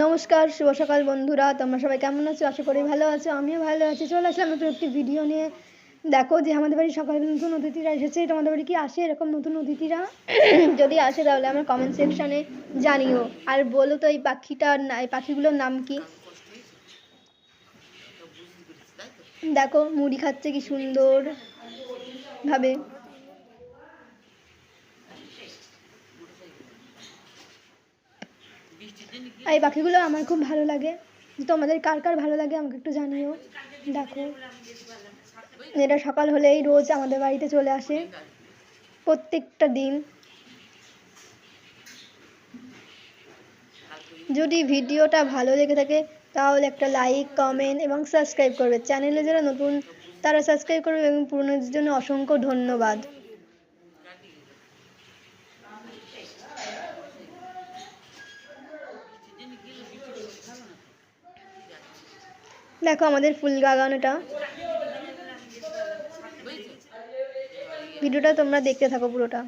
নমস্কার, শুভ সকাল বন্ধুরা। তোমরা সবাই কেমন আছো? আশা করি ভালো আছো, আমিও ভালো আছি। চলে আসলাম নতুন একটি ভিডিও নিয়ে। দেখো যে আমাদের বাড়ি সকালে নতুন অতিথিরা এসেছে। তোমাদের বাড়ি কি আসে এরকম নতুন অতিথিরা? যদি আসে তাহলে আমার কমেন্ট সেকশানে জানিও। আর বলো তো এই পাখিটার না এই পাখিগুলোর নাম কি? দেখো, মুড়ি খাচ্ছে কি সুন্দর ভাবে। এই পাখিগুলো আমার খুব ভালো লাগে। তোমাদের কার কার ভালো লাগে আমাকে একটু জানিও। দেখো, এটা সকাল হলেই রোজ আমাদের বাড়িতে চলে আসে। প্রত্যেকটা দিন। যদি ভিডিওটা ভালো লেগে থাকে, তাহলে একটা লাইক কমেন্ট এবং সাবস্ক্রাইব করবে। চ্যানেলে যারা নতুন, তারা সাবস্ক্রাইব করবে এবং পুরনোদের জন্য অসংখ্য ধন্যবাদ। দেখো আমাদের ফুল বাগানটা ভিডিওটা তোমরা দেখতে থাকো পুরোটা।